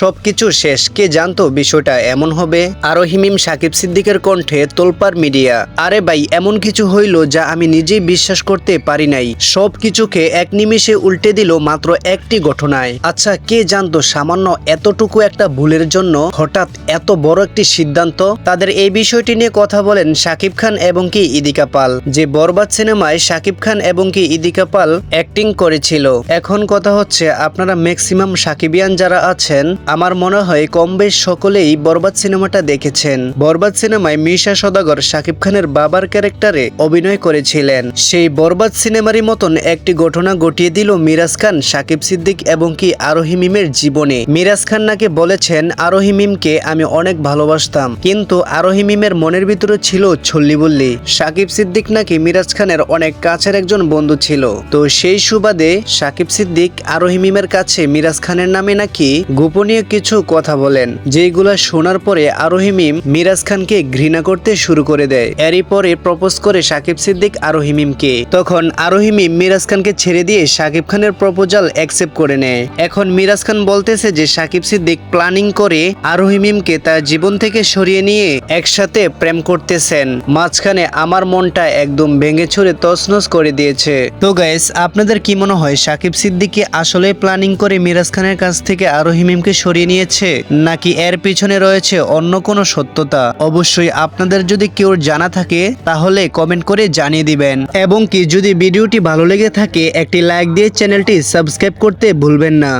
সবকিছু শেষ। কে জানতো বিষয়টা? এমন হবে? আরও হিমিম সাকিব সিদ্দিকের কণ্ঠে তোলপার মিডিয়া। আরে ভাই, এমন কিছু হইল যা আমি নিজেই বিশ্বাস করতে পারি নাই। সব কিছুকে এক নিমিষে উল্টে দিল মাত্র একটি ঘটনায়। আচ্ছা কে জানতো সামান্য এতটুকু একটা ভুলের জন্য হঠাৎ এত বড় একটি সিদ্ধান্ত? তাদের এই বিষয়টি নিয়ে কথা বলেন শাকিব খান এবং কি ইদিকা পাল। যে বরবাদ সিনেমায় শাকিব খান এবং কি ইদিকা পাল অ্যাক্টিং করেছিল। এখন কথা হচ্ছে, আপনারা ম্যাক্সিমাম সাকিবিয়ান যারা আছেন আমার মনে হয় কম বেশ সকলেই বরবাদ সিনেমাটা দেখেছেন। বরবাদ সিনেমায় মিশা সদাগর, শাকিব খানের বাবার ক্যারেক্টারে অভিনয় করেছিলেন। সেই বরবাদ সিনেমারই মতন একটি ঘটনা ঘটিয়ে দিল মিরাজ খান, শাকিব সিদ্দিক এবং কি আরোহি মিমের জীবনে। মিরাজ খান নাকি বলেছেন, আরোহি মিমকে আমি অনেক ভালোবাসতাম। কিন্তু আরোহি মিমের মনের ভিতরে ছিল ছল্লি বললি। শাকিব সিদ্দিক নাকি মিরাজ খানের অনেক কাছের একজন বন্ধু ছিল। তো সেই সুবাদে শাকিব সিদ্দিক আরোহি মিমের কাছে মিরাজ খানের নামে নাকি গোপনীয় কিছু কথা বলেন যেগুলা শোনার পরে আরোহি মিম মিরাজ খানকে ঘৃণা করতে শুরু করে দেয়। এরই পরে প্রপোজ করে শাকিব সিদ্দিক আরোহি মিমকে। তখন আরোহি মিম মিরাজ খানকে ছেড়ে দিয়ে শাকিব খানের প্রপোজাল অ্যাকসেপ্ট করে নেয়। এখন মিরাজ খান বলতেছে যে শাকিব সিদ্দিক প্ল্যানিং করে আরোহি মিমকে তার জীবন থেকে সরিয়ে নিয়ে একসাথে প্রেম করতেছেন। মাঝখানে আমার মনটা একদম ভেঙে ছুড়ে তছনছ করে দিয়েছে। তো গাইস আপনাদের কি মনে হয় শাকিব সিদ্দিকি আসলে প্ল্যানিং করে মিরাজ খানের কাছ থেকে আরোহি মিমকে সরিয়ে নিয়েছে? নাকি এর পিছনে রয়েছে অন্য কোনো সত্যতা? অবশ্যই আপনাদের যদি কেউ জানা থাকে, তাহলে কমেন্ট করে জানিয়ে দিবেন। এবং কি, যদি ভিডিওটি ভালো লেগে থাকে, একটি লাইক দিয়ে চ্যানেলটি সাবস্ক্রাইব করতে ভুলবেন না।